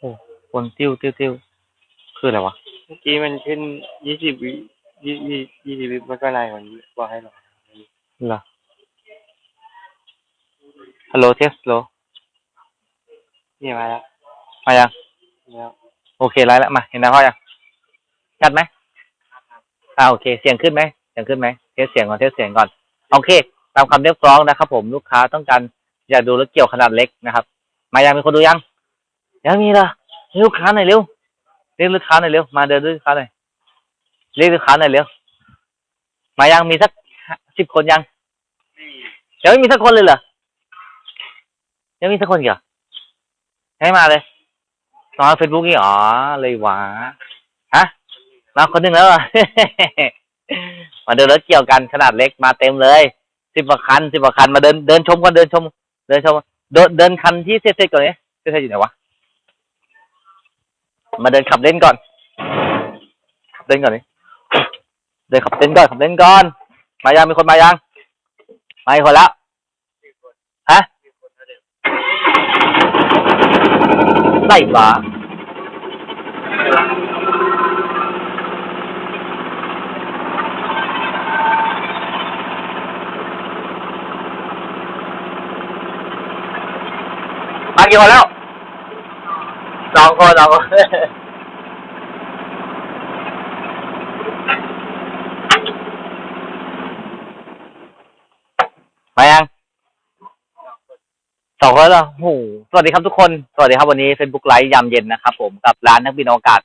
โอ้คนติ้วติ้วติ้วคืออะไรวะ เมื่อกี้มันขึ้นยี่สิบวิยี่ยี่ยี่สิบวิไม่เป็นไรมันบอกให้รอเหรอฮัลโหลเทสโลนี่มาแล้วมายังแล้วโอเคไลฟ์แล้วมา เห็นหน้าพ่อยังชัดไหมอ่าโอเค เสียงขึ้นไหมเสียงขึ้นไหมเทสเสียงก่อนเทสเสียงก่อน โอเค ตามคำเรียกร้องนะครับผมลูกค้าต้องการอยากดูรถเกี่ยวขนาดเล็กนะครับ มายังมีคนดูยัง ยังมีเหรอเรียกลูกค้าหน่อยเร็วเรียกลูกค้าหน่อยเร็วมาเดินด้วยลูกค้าหน่อยเรียกลูกค้าหน่อยเร็วมายังมีสักสิบคนยังยังไม่มีสักคนเลยเหรอยังไม่มีสักคนเหรอให้มาเลยนอนเฟซบุ๊กนี่อ๋อเลยวาฮะมาคนหนึ่งแล้วเหรอมาเดินรถเกี่ยวกันขนาดเล็กมาเต็มเลยสิบกว่าคันสิบกว่าคันมาเดินเดินชมกันเดินชม เดินชมเดินเดินคันที่เซ็ตๆก่อนนี้เซ็ตๆอยู่ไหนวะ มาเดินขับเล่นก่อน ขับเล่นก่อนนี่เดินขับเล่นก่อนขับเล่นก่อน มายังมีคนมายังมาอีกคนแล้วฮะไส้หวามากี่คนแล้ว สองคนสองคนมายังสองคนแล้วหรอโอ้โหสวัสดีครับทุกคน สวัสดีครับวันนี้ Facebook ไลฟ์ยามเย็นนะครับผมกับร้านนักบินอวกาศ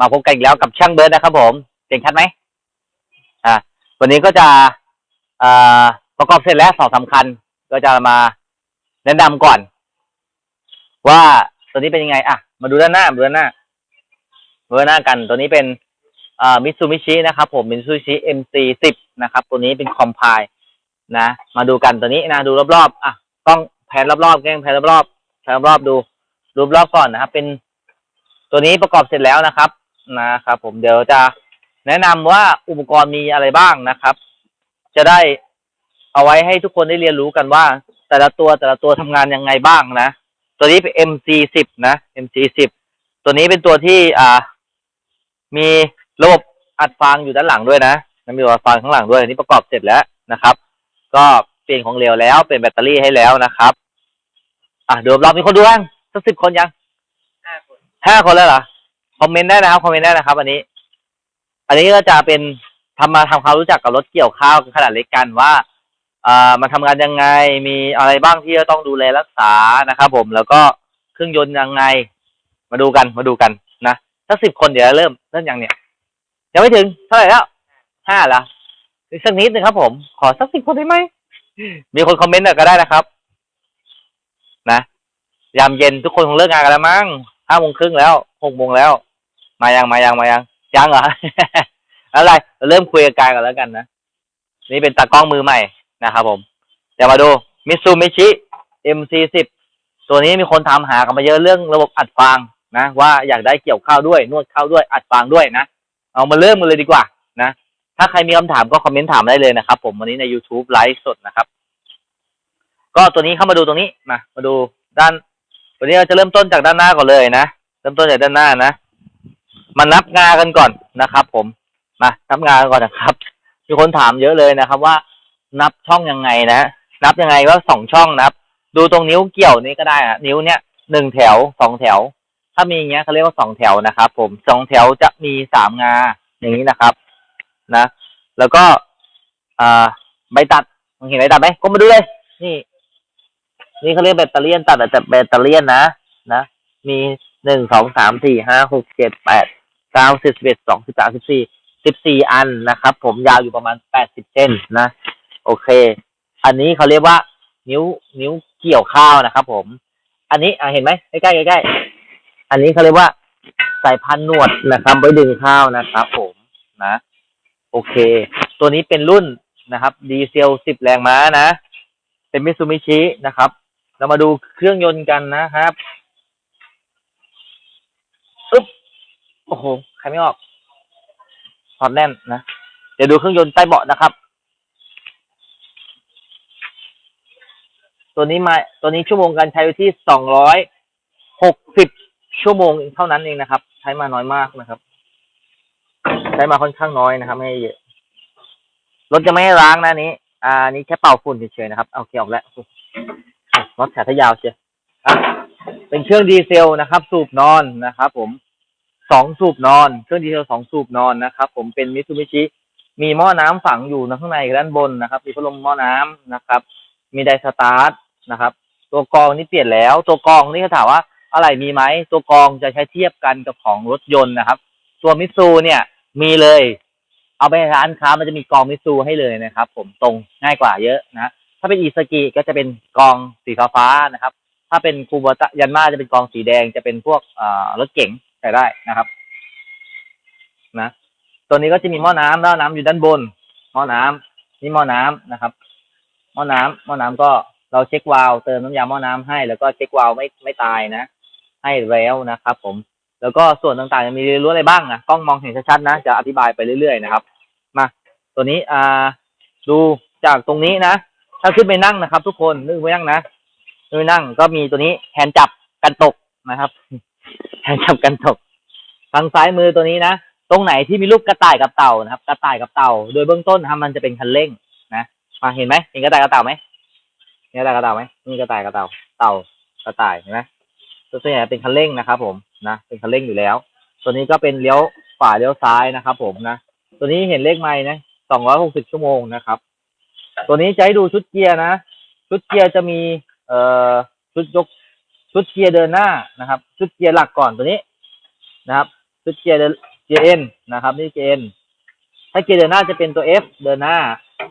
มาพบกันอีกแล้วกับช่างเบิร์ดนะครับผมเสียงชัดไหมอ่าวันนี้ก็จะอ่าประกอบเสร็จแล้วสองสามคันก็จะมาแนะนำก่อน ว่า ตัวนี้เป็นยังไง อะ มาดูด้านหน้าดูด้านหน้าดูด้านหน้ากัน ตัวนี้เป็นอ่ามิตซูมิชินะครับผมมิตซูมิชิ MC สิบนะครับ ตัวนี้เป็นคอมไพล์นะ มาดูกันตัวนี้นะ ดูรอบๆ อะกล้องแผนรอบๆแกล้งแผนรอบๆแผนรอบๆดูดูรอบๆก่อนนะครับ เป็นตัวนี้ประกอบเสร็จแล้วนะครับ นะครับ ผมเดี๋ยวจะแนะนำว่าอุปกรณ์มีอะไรบ้างนะครับ จะได้เอาไว้ให้ทุกคนได้เรียนรู้กันว่า แต่ละตัวแต่ละตัวทำงานยังไงบ้างนะ ตัวนี้เป็น MC สิบนะ MC สิบตัวนี้เป็นตัวที่อ่า มีระบบอัดฟางอยู่ด้านหลังด้วยนะนะมีระบบอัดฟางข้างหลังด้วยอันนี้ประกอบเสร็จแล้วนะครับ ก็เปลี่ยนของเหลวแล้วเปลี่ยนแบตเตอรี่ให้แล้วนะครับ อะเดี๋ยวเรามีคนดูยังสักสิบคนยังห้าคนห้าคนแล้วเหรอคอมเมนต์ได้นะครับคอมเมนต์ได้นะครับ อันนี้ อันนี้ก็จะเป็นทำมาทำความรู้จักกับรถเกี่ยวข้าวขนาดเล็กกันว่า อ่ามันทำงานยังไง มีอะไรบ้างที่จะต้องดูแลรักษานะครับผมแล้วก็เครื่องยนต์ยังไง มาดูกันมาดูกันนะถ้าสิบคนเดี๋ยวเริ่มเริ่มยังเนี่ยยังไม่ถึงเท่าไหร่แล้วห้าละอีกสักนิดหนึ่งครับ ผม ขอสักสิบคนได้ไหมมีคนคอมเมนต์หน่อยก็ได้นะครับ นะยามเย็นทุกคนคงเลิกงานกันแล้วมั้งห้าโมงครึ่งแล้วหกโมงแล้ว มายังมายังมายังยังเหรออะไรเริ่มคุยกับกายกันแล้วกันนะนี่เป็นตากล้องมือใหม่ นะครับผมเดี๋ยวมาดูมิซูมิชิ MC10 ตัวนี้มีคนถามหากันมาเยอะเรื่องระบบอัดฟางนะ ว่าอยากได้เกี่ยวข้าวด้วยนวดข้าวด้วยอัดฟางด้วยนะ เอามาเริ่มกันเลยดีกว่านะ ถ้าใครมีคำถามก็คอมเมนต์ถามได้เลยนะครับ ผมวันนี้ใน YouTube ไลฟ์สดนะครับ ก็ตัวนี้เข้ามาดูตรงนี้มามาดูด้าน วันนี้เราจะเริ่มต้นจากด้านหน้าก่อนเลยนะเริ่มต้นจากด้านหน้านะมานับงากันก่อนนะครับ ผมมานับงากันก่อนนะครับ มีคนถามเยอะเลยนะครับ ว่า นับช่องยังไงนะนับยังไงว่าสองช่องนะครับ ดูตรงนิ้วเกี่ยวนี้ก็ได้อะนิ้วเนี้ยหนึ่งแถวสองแถว ถ้ามีอย่างเงี้ยเขาเรียกว่าสองแถวนะครับ ผมสองแถวจะมีสามงาอย่างนี้นะครับ นะ แล้วก็อ่าใบตัดมองเห็นใบตัดไหมก็มาดูเลย นี่ นี่เขาเรียกแบตเตอรี่ยนตัดแต่แบตเตอรี่ยนนะนะมีหนึ่งสองสามสี่ห้าหกเจ็ดแปดเก้าสิบสิบเอ็ดสองสิบสามสิบสี่สิบสี่อันนะครับ ผมยาวอยู่ประมาณแปดสิบเส้นนะ โอเค อันนี้เขาเรียกว่า นิ้วนิ้วเกี่ยวข้าวนะครับ ผม อันนี้อะเห็นไหมใกล้ใกล้ใกล้อันนี้เขาเรียกว่าสายพันหนวดนะครับไว้ดึงข้าวนะครับ ผมนะ โอเค ตัวนี้เป็นรุ่นนะครับ ดีเซลสิบแรงม้านะ เป็นมิซูมิชินะครับ เรามาดูเครื่องยนต์กันนะครับอึ๊บโอ้โหใครไม่ออกความแน่นนะ เดี๋ยวดูเครื่องยนต์ใต้เบาะนะครับ ตัวนี้มาตัวนี้ชั่วโมงการใช้อยู่ที่สองร้อยหกสิบชั่วโมงเท่านั้นเองนะครับ ใช้มาน้อยมากนะครับ ใช้มาค่อนข้างน้อยนะครับ ไม่เยอะรถจะไม่ให้ล้างนะนี้ อ่านี้แค่เป่าฝุ่นเฉยๆนะครับ เอาโอเคออกแล้วรถแถทยาวเชียวอะเป็นเครื่องดีเซลนะครับ สูบนอนนะครับ ผมสองสูบนอน เครื่องดีเซลสองสูบนอนนะครับ ผมเป็นมิตซูบิชิมีหม้อน้ำฝังอยู่นข้างในด้านบนนะครับ มีพัดลมหม้อน้ำนะครับ มีไดสตาร์ท นะครับ ตัวกองนี่เปลี่ยนแล้ว ตัวกองนี่เขาถามว่าอะไรมีไหมตัวกองจะใช้เทียบกันกับของรถยนต์นะครับ ตัวมิตซูเนี่ยมีเลย เอาไปร้านค้ามันจะมีกองมิตซูให้เลยนะครับ ผมตรงง่ายกว่าเยอะนะถ้าเป็นอีสกิก็จะเป็นกองสีฟ้านะครับ ถ้าเป็นคูบตะยันมาจะเป็นกองสีแดงจะเป็นพวกรถเก๋งใช้ได้นะครับ นะ ตัวนี้ก็จะมีหม้อน้ำหม้อน้ำอยู่ด้านบนหม้อน้ำนี่หม้อน้ำนะครับ หม้อน้ำหม้อน้ำก็ เราเช็ควาล์วเติมน้ำยาหม้อน้ำให้ แล้วก็เช็ควาล์วไม่ไม่ตายนะ ให้แล้วนะครับผมแล้วก็ส่วนต่างๆจะมีเรียนรู้อะไรบ้างนะกล้องมองเห็นชัดๆนะจะอธิบายไปเรื่อยๆนะครับ มา ตัวนี้อ่าดูจากตรงนี้นะ ถ้าขึ้นไปนั่งนะครับ ทุกคนนึกไปนั่งนะนึกไปนั่งก็มีตัวนี้แฮนจับกันตกนะครับแฮนจับกันตกทางซ้ายมือตัวนี้นะตรงไหนที่มีรูปกระต่ายกับเต่านะครับ กระต่ายกับเต่า โดยเบื้องต้นนะมันจะเป็นคันเร่งนะมาเห็นไหมเห็นกระต่ายกับเต่าไหม เห็นกระต่ายกับเต่าไหมนี่กระต่ายกับเต่าเต่ากระต่ายเห็นไหมตัวส่วนใหญ่เป็นคันเร่งนะครับ ผมนะเป็นคันเร่งอยู่แล้ว ตัวนี้ก็เป็นเลี้ยวขวาเลี้ยวซ้ายนะครับ ผมนะตัวนี้เห็นเลขไม้นะสองร้อยหกสิบชั่วโมงนะครับ ตัวนี้จะให้ดูชุดเกียร์นะชุดเกียร์จะมี เอ่อชุดยกชุดเกียร์เดินหน้านะครับ ชุดเกียร์หลักก่อนตัวนี้นะครับชุดเกียร์เดินเกียร์เอ็นนะครับ นี่เกียร์เอ็นถ้าเกียร์เดินหน้าจะเป็นตัว F เดินหน้า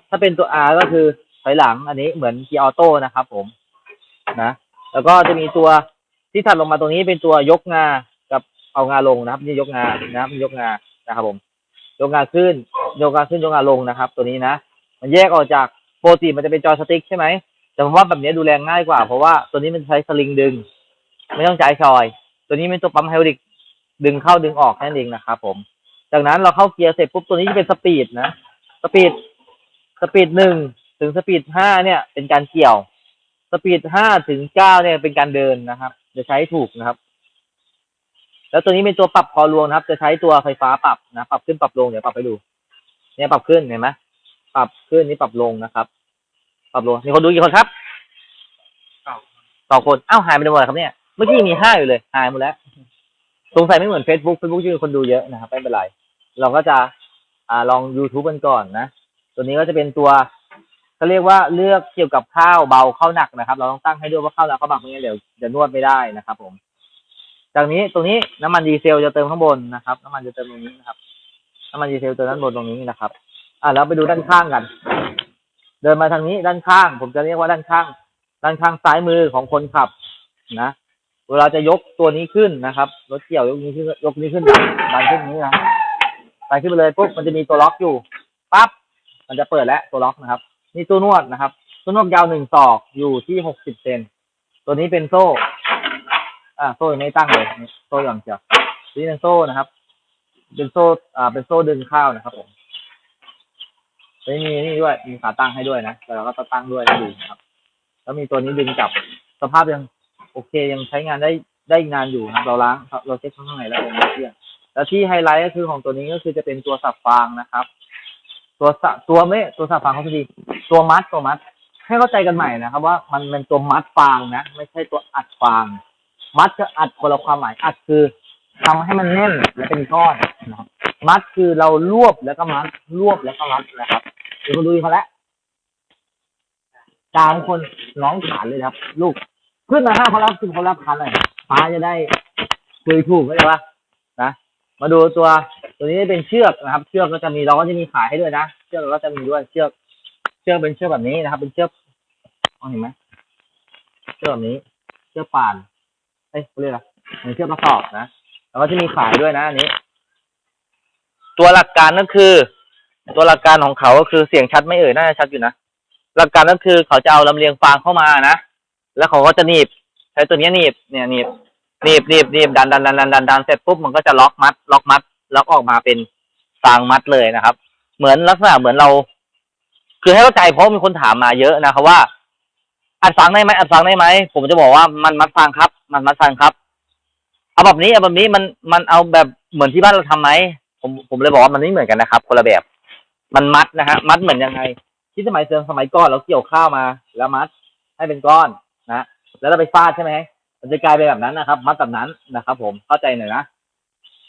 ถ้าเป็นตัว R ก็คือ ถอยหลังอันนี้เหมือนเกียร์ออโต้นะครับผมนะแล้วก็จะมีตัวที่ถัดลงมาตรงนี้เป็นตัวยกงากับเอางาลงนะครับ นี่ยกงานะครับยกงานะครับผมยกงาขึ้นยกงาขึ้นยกงาลงนะครับ ตัวนี้นะ มันแยกออกจากโปกติมันจะเป็นจอยสติ๊กใช่ไหมแต่ผมว่าแบบนี้ดูแลง่ายกว่า เพราะว่าตัวนี้มันใช้สลิงดึง ไม่ต้องใช้ชอย ตัวนี้เป็นตัวปั๊มไฮดริกดึงเข้าดึงออกแค่นั้นเองนะครับผม จากนั้นเราเข้าเกียร์เสร็จปุ๊บตัวนี้จะเป็นสปีดนะ สปีด สปีดหนึ่ง ถึงสปีดห้าเนี่ยเป็นการเกี่ยว สปีดห้าถึงเก้าเนี่ยเป็นการเดินนะครับ จะใช้ถูกนะครับ แล้วตัวนี้เป็นตัวปรับคอรวงนะครับ จะใช้ตัวไฟฟ้าปรับนะปรับขึ้นปรับลงเดี๋ยวปรับไปดู เนี่ยปรับขึ้นเห็นไหมปรับขึ้นนี่ปรับลงนะครับ ปรับลงมีคนดูกี่คนครับเก้าสองคนอ้าวหายไปหมดเลยครับเนี่ยเมื่อกี้มีห้าอยู่เลย หายหมดแล้วสงสัยไม่เหมือน Facebook Facebook จะมีคนดูเยอะนะครับไม่เป็นไร เราก็จะอ่าลอง YouTube กันก่อนนะ ตัวนี้ก็จะเป็นตัว เขาเรียกว่าเลือกเกี่ยวกับข้าวเบาข้าวหนักนะครับ เราต้องตั้งให้ด้วยว่าข้าวหนักข้าวเบาไม่งั้นเดี๋ยวจะนวดไม่ได้นะครับผม จากนี้ตรงนี้น้ำมันดีเซลจะเติมข้างบนนะครับน้ำมันจะเติมตรงนี้นะครับน้ำมันดีเซลเติมด้านบนตรงนี้นะครับ อ่าแล้วไปดูด้านข้างกัน เดินมาทางนี้ด้านข้าง ผมจะเรียกว่าด้านข้าง ด้านข้างซ้ายมือของคนขับนะเวลาจะยกตัวนี้ขึ้นนะครับรถเกี่ยวยกนี้ขึ้นยกนี้ขึ้นดันดันขึ้นนี้นะดันขึ้นไปเลยปุ๊บมันจะมีตัวล็อกอยู่ปั๊บมันจะเปิดแล้วตัวล็อกนะครับ นี่ตัวนวดนะครับ ตัวนวดยาวหนึ่งศอกอยู่ที่หกสิบเซนตัวนี้เป็นโซ่ อ่าโซ่ยังไม่ตั้งเลยนี่โซ่ยังเจียวนี้เป็นโซ่นะครับ เป็นโซ่ อ่า เป็นโซ่ดึงข้าวนะครับผมตัวนี้มีนี่ด้วย มีขาตั้งให้ด้วยนะแต่เราก็ตั้งด้วยดีนะครับ แล้วมีตัวนี้ดึงจับ สภาพยังโอเคยังใช้งานได้ได้นานอยู่นะเราล้างเราเช็คข้างในแล้วยังไม่เที่ยงแล้วที่ไฮไลท์ก็คือของตัวนี้ก็คือจะเป็นตัวสับฟางนะครับ ตัวสะตัวไม่ตัวสับฟางเขาจะดีตัวมัดตัวมัด ให้เข้าใจกันใหม่นะครับ ว่ามันเป็นตัวมัดฟางนะ ไม่ใช่ตัวอัดฟาง มัดกับอัดคนละความหมายอัดคือทำให้มันแน่นและเป็นก้อนนะครับมัดคือเรารวบแล้วก็มัดรวบแล้วก็มัดนะครับเดี๋ยวดูเขาแล้วสามคนน้องขานเลยครับ ลูกขึ้นมาห้าคนรับสิบคนรับคันเลยฟ้าจะได้คุยถูกเข้าใจปะนะมาดูตัว ตัวนี้เป็นเชือกนะครับ เชือกก็จะมีเราก็จะมีขายให้ด้วยนะ เชือกเราก็จะมีด้วยเชือก เชือกเป็นเชือกแบบนี้นะครับ เป็นเชือกมองเห็นไหมเชือกแบบนี้ เชือกป่าน เอ้ยเขาเรียกอะไรเป็นเชือกประกอบนะแล้วก็จะมีขายด้วยนะอันนี้ ตัวหลักการก็คือ ตัวหลักการของเขาก็คือเสียงชัดไม่เอ่ยน่าจะชัดอยู่นะหลักการก็คือเขาจะเอาลำเลียงฟางเข้ามานะแล้วเขาก็จะหนีบใช้ตัวนี้หนีบเนี่ยหนีบหนีบหนีบหนีบดันดันดันดันดันดันเสร็จปุ๊บมันก็จะล็อกมัด ล็อกมัด แล็อกออกมาเป็นฟางมัดเลยนะครับ เหมือนลักษณะเหมือนเรา คือให้เข้าใจเพราะมีคนถามมาเยอะนะครับว่า อัดฟางได้ไหมอัดฟางได้ไหมผมจะบอกว่ามันมัดฟางครับ มันมัดฟางครับ เอาแบบนี้เอาแบบนี้มันมันเอาแบบเหมือนที่บ้านเราทำไหมผมผมเลยบอกว่ามันไม่เหมือนกันนะครับ คนละแบบ มันมัดนะฮะมัดเหมือนยังไง ที่สมัยเซิงสมัยก่อนเราเกี่ยวข้าวมา แล้วมัดให้เป็นก้อนนะแล้วเราไปฟาดใช่ไหมมันจะกลายเป็นแบบนั้นนะครับ มัดแบบนั้นนะครับ ผมเข้าใจหน่อยนะ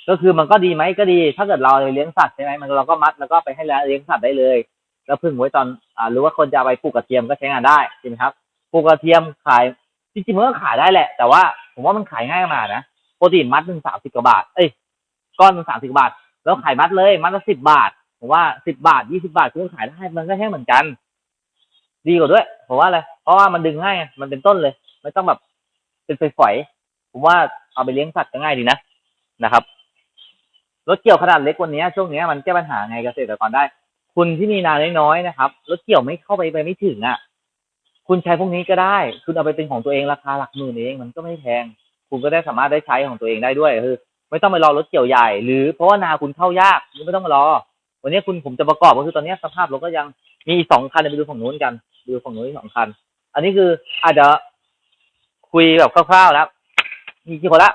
ก็คือมันก็ดีไหมก็ดี ถ้าเกิดเราเลี้ยงสัตว์ใช่ไหมมันเราก็มัดแล้วก็ไปให้ร้านเลี้ยงสัตว์ได้เลย แล้วพึ่งไว้ตอนอ่าหรือว่าคนจะไปปลูกกระเทียมก็ใช้งานได้ใช่ไหมครับปลูกกระเทียมขายจริงๆมันก็ขายได้แหละ แต่ว่าผมว่ามันขายง่ายมากนะปกติมัดหนึ่งสามสิบกว่าบาท เอ้ยก้อนหนึ่งสามสิบบาท แล้วขายมัดเลยมัดละสิบบาทผมว่าสิบบาทยี่สิบาทคุณก็ขายได้มันก็แค่เหมือนกัน ดีกว่าด้วยผมว่าอะไรเพราะว่ามันดึงง่ายมันเป็นต้นเลย ไม่ต้องแบบเป็นฝอยๆผมว่าเอาไปเลี้ยงสัตว์ก็ง่ายดีนะนะครับ รถเกี่ยวขนาดเล็กกวันนี้ช่วงนี้มันแก้ปัญหาไงเกษตรกรได้ คุณที่มีนาน้อยๆนะครับรถเกี่ยวไม่เข้าไปไปไม่ถึงอะ คุณใช้พวกนี้ก็ได้ คุณเอาไปเป็นของตัวเองราคาหลักหมื่นเองมันก็ไม่แพง คุณก็ได้สามารถได้ใช้ของตัวเองได้ด้วยคือไม่ต้องไปรอรถเกี่ยวใหญ่ หรือเพราะว่านาคุณเข้ายากคุณไม่ต้องมารอ วันนี้คุณผมจะประกอบก็คือตอนนี้สภาพรถก็ยังมีสองคันเดี๋ยวไปดูฝั่งนู้นกันดูฝั่งนู้นสองคัน อันนี้คืออาจจะคุยแบบคร่าวๆแล้วมีกี่คนละ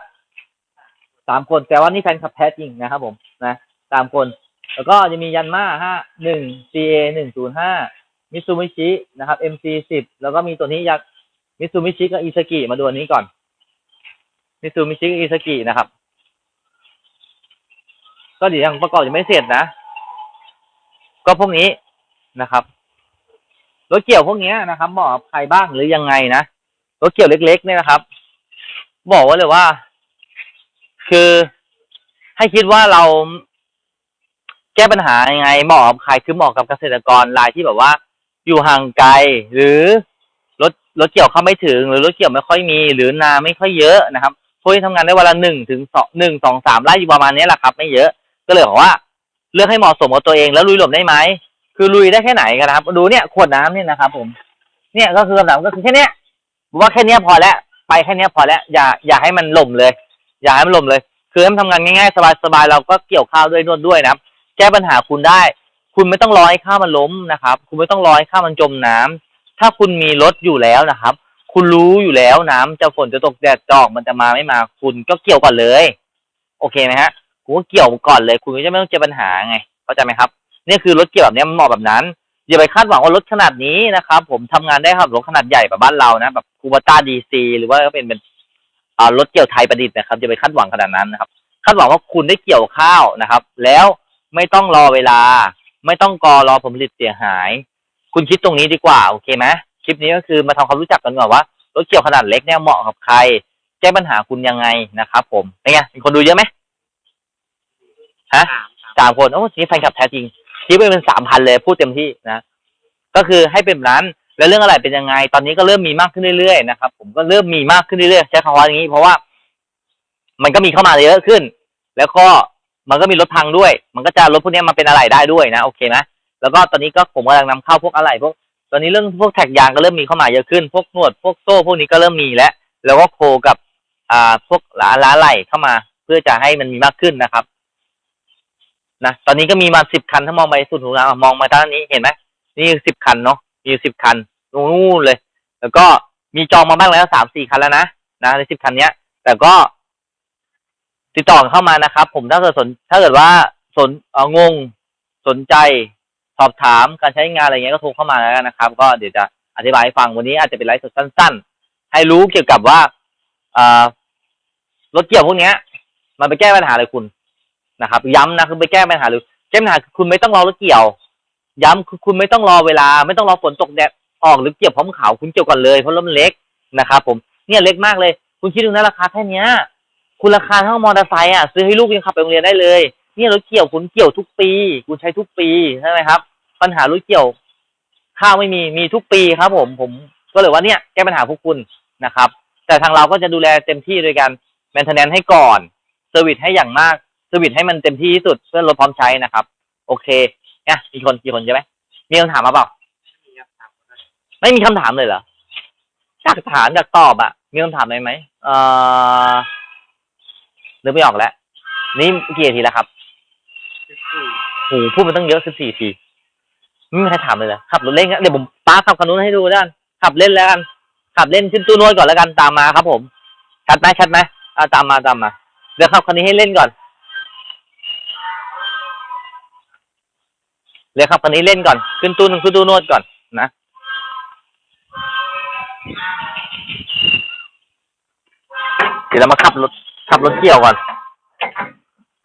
สามคน แต่ว่านี่แฟนคลับแท้จริงนะครับผมนะสามคน แล้วก็จะมียันมาห้าหนึ่ง CA หนึ่งศูนย์ห้ามิซูมิชินะครับ MC สิบแล้วก็มีตัวนี้ยักมิซูมิชิกับอิซากิมาดูอันนี้ก่อนมิซูมิชิกับอิซากินะครับ ก็เดี๋ยวยังประกอบยังไม่เสร็จนะ ก็พวกนี้นะครับรถเกี่ยวพวกนี้นะครับเหมาะกับใครบ้างหรือยังไงนะรถเกี่ยวเล็กๆเนี่ยนะครับ บอกไว่าเลยว่า คือให้คิดว่าเราแก้ปัญหายังไงเหมาะกับใครคือเหมาะกับเกษตรกรรายที่แบบว่า อยู่ห่างไกล หรือรถรถเกี่ยวเข้าไม่ถึง หรือรถเกี่ยวไม่ค่อยมี หรือนาไม่ค่อยเยอะนะครับพวกที่ทำงานได้วันละหนึ่งถึงสองหนึ่งสองสามไร่อยู่ประมาณนี้แหละครับ ไม่เยอะ ก็เลยบอกว่า เลือกให้เหมาะสมกับตัวเองแล้วลุยหลบได้ไหมคือลุยได้แค่ไหนกันนะครับ ดูเนี่ยขวดน้ำเนี่ยนะครับ ผม เนี่ยก็คือคำถามก็คือแค่เนี้ยผมว่าแค่เนี้ยพอแล้วไปแค่เนี้ยพอแล้วอย่าอย่าให้มันหล่มเลย อย่าให้มันหล่มเลย คือให้มันทำงานง่ายๆ สบายๆ เราก็เกี่ยวข้าวด้วยนวดด้วยนะครับ แก้ปัญหาคุณได้ คุณไม่ต้องรอให้ข้าวมันล้มนะครับ คุณไม่ต้องรอให้ข้าวมันจมน้ำถ้าคุณมีรถอยู่แล้วนะครับ คุณรู้อยู่แล้วน้ำจะฝนจะตกแดดจอกมันจะมาไม่มา คุณก็เกี่ยวก่อนเลย โอเคไหมฮะ คุณก็เกี่ยวก่อนเลย คุณก็จะไม่ต้องเจอปัญหาไง เข้าใจไหมครับ นี่คือรถเกี่ยวแบบนี้มันเหมาะแบบนั้น อย่าไปคาดหวังว่ารถขนาดนี้นะครับ ผมทำงานได้ครับรถขนาดใหญ่แบบบ้านเรานะ แบบคูบาต้าดีซีหรือว่าก็เป็นเป็น รถเกี่ยวไทยประดิษฐ์นะครับอย่าไปคาดหวังขนาดนั้นนะครับคาดหวังว่าคุณได้เกี่ยวข้าวนะครับ แล้วไม่ต้องรอเวลา ไม่ต้องกอรอผลผลิตเสียหาย คุณคิดตรงนี้ดีกว่าโอเคไหมคลิปนี้ก็คือมาทำความรู้จักกันก่อนว่ารถเกี่ยวขนาดเล็กเนี่ยเหมาะกับใคร แก้ปัญหาคุณยังไงนะครับผมเป็นไงมีคนดูเยอะไหมฮะสามคนโอ้นี่แฟนคลับแท้จริงคลิปไปเป็นสามพันเลยพูดเต็มที่นะ ก็คือให้เป็นนั้น แล้วเรื่องอะไรเป็นยังไง ตอนนี้ก็เริ่มมีมากขึ้นเรื่อยๆนะครับ ผมก็เริ่มมีมากขึ้นเรื่อยๆใช้คำว่าอย่างนี้ เพราะว่า มันก็มีเข้ามาเยอะขึ้น แล้วก็มันก็มีรถพังด้วย มันก็จะรถพวกนี้มาเป็นอะไรได้ด้วยนะโอเคไหมแล้วก็ตอนนี้ก็ผมกำลังนำเข้าพวกอะไรพวก ตอนนี้เรื่องพวกแท็กยางก็เริ่มมีเข้ามาเยอะขึ้น พวกหนวดพวกโซ่พวกนี้ก็เริ่มมีแล้ว แล้วก็โคกับ อ่า พวกล้าล้าไหลเข้ามา เพื่อจะให้มันมีมากขึ้นนะครับนะตอนนี้ก็มีมาสิบคันถ้ามองไปสุดหูเรามองมาด้านนี้เห็นไหมนี่สิบคันเนาะ มีสิบคันตรงนู้นเลย แล้วก็มีจองมาบ้างแล้วสามสี่คันแล้วนะนะในสิบคันเนี้ย แต่ก็ติดต่อเข้ามานะครับ ผมถ้าเกิดสนถ้าเกิดว่าสนเอองงสนใจสอบถามการใช้งานอะไรเงี้ยก็โทรเข้ามาแล้วนะครับ ก็เดี๋ยวจะอธิบายให้ฟังวันนี้อาจจะเป็นไลฟ์สดสั้น ๆ ให้รู้เกี่ยวกับว่าอ่ารถเกี่ยวพวกเนี้ย มันไปแก้ปัญหาอะไรคุณนะครับ ย้ำนะคือไปแก้ปัญหาหรือแก้ปัญหาคุณไม่ต้องรอรถเกี่ยว ย้ำคือคุณไม่ต้องรอเวลา ไม่ต้องรอฝนตกแดดออกหรือเกี่ยวพร้อมเขาคุณเกี่ยวก่อนเลยเพราะรถมันเล็กนะครับผมเนี่ยเล็กมากเลย คุณคิดดูนะราคาแค่เนี้ยคุณราคาเท่ามอเตอร์ไซค์อะซื้อให้ลูกยังขับไปโรงเรียนได้เลย เนี่ยรถเกี่ยวคุณเกี่ยวทุกปี คุณใช้ทุกปีใช่ไหมครับ ปัญหารถเกี่ยว ข้าวไม่มีมีทุกปีครับ ผมผมก็เลยว่าเนี่ยแก้ปัญหาพวกคุณนะครับ แต่ทางเราก็จะดูแลเต็มที่โดยการแมนเทนแนนให้ก่อนเซอร์วิสให้อย่างมากเซอร์วิสให้มันเต็มที่ที่สุดเพื่อรถพร้อมใช้นะครับ โอเค เนี่ยมีคนกี่คนใช่ไหมมีคำถามมาเปล่าไม่มีคำถามเลยเหรออยากถามอยากตอบอะมีคำถามอะไรไหมเอ่อนึกไม่ออกแล้ว นี่กี่นาทีแล้วครับสิบสี่โหพูดมาตั้งเยอะสิบสี่ทีไม่มีใครถามเลยเหรอขับรถเล่นกันเดี๋ยวผมป้าขับคันนู้นให้ดูแล้วกันขับเล่นแล้วกัน ขับเล่นขึ้นตู้นวดก่อนแล้วกันตามมาครับผมชัดไหมชัดไหมอ่าตามมาตามมา เดี๋ยวขับคันนี้ให้เล่นก่อน เดี๋ยวขับคันนี้เล่นก่อน ขึ้นตู้นึงขึ้นตู้นวดก่อนนะ เดี๋ยวเรามาขับรถขับรถเกี่ยวก่อน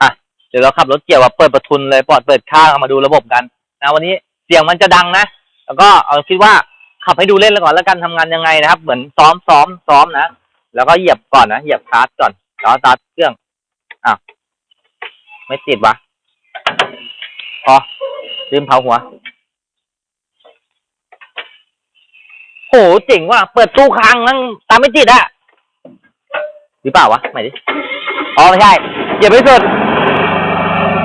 อะ เดี๋ยวเราขับรถเกี่ยวแบบเปิดประทุนเลยปลอดเปิดข้างเอามาดูระบบกันนะวันนี้เสียงมันจะดังนะ แล้วก็เอาคิดว่าขับให้ดูเล่นแล้วก่อนแล้วกันทำงานยังไงนะครับ เหมือนซ้อมซ้อมซ้อมนะแล้วก็เหยียบก่อนนะเหยียบคลัสก่อนแล้วสตาร์ทเครื่องอ้าวไม่ติดวะพอ ลืมเผาหัว โหเจ๋งว่ะ เปิดตู้ค้างนั่งตามไม่ติดอะหรือเปล่าวะไหนดิ อ๋อ ไม่ใช่เหยียบไม่สุด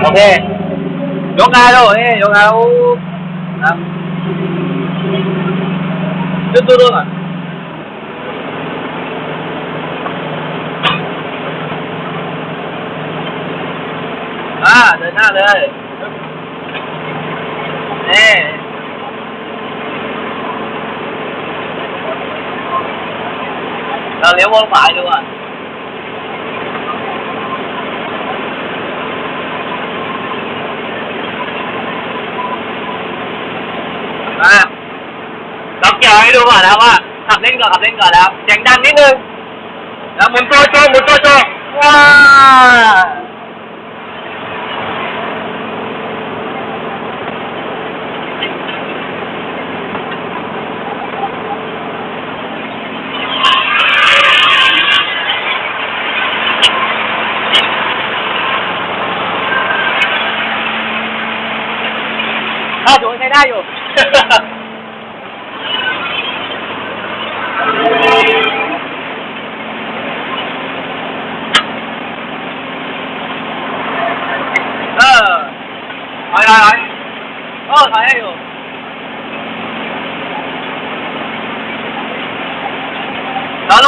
โอเค ยกงานดูนี่ยกงานดูครับดูดูดูก่อนอ่าเดินหน้าเลย เราเลี้ยววนขวาดูอะมาเราเกี่ยวให้ดูก่อนนะว่าขับเล่นก่อนขับเล่นก่อนแล้วเสียงดังนิดนึงแล้วหมุนตัวโจหมุนตัวโจว้าถูใช้ได้อยู่ เออถอยถอยถอยเออถอยได้อยู่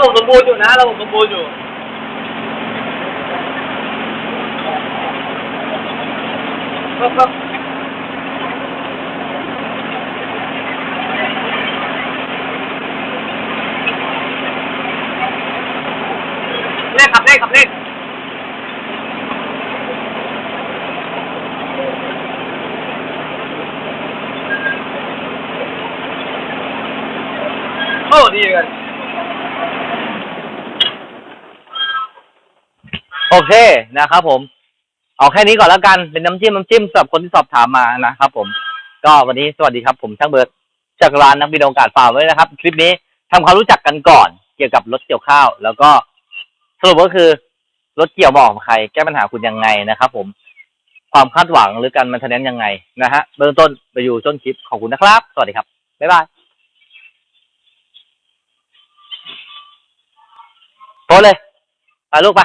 แล้วระบบสมบูรณ์อยู่นะระบบสมบูรณ์อยู่ปึ๊บปึ๊บ เลขขับเลขขับเลขโอ้ดีเลย โอเคนะครับผม เอาแค่นี้ก่อนแล้วกันเป็นน้ำจิ้มน้ำจิ้มสำหรับคนที่สอบถามมานะครับผม ก็วันนี้สวัสดีครับผมช่างเบิร์ดจากร้านนักบินอวกาศฝากไว้นะครับ คลิปนี้ทำความรู้จักกันก่อนเกี่ยวกับรถเกี่ยวข้าว แล้วก็สรุปก็คือรถเกี่ยวเหมาะกับใครแก้ปัญหาคุณยังไงนะครับ ผม ความคาดหวังหรือการมันทนแนนยังไงนะฮะเบื้องต้นไปอยู่ต้นคลิปขอบคุณนะครับ สวัสดีครับบ๊ายบายโทรเลยไปลูกไป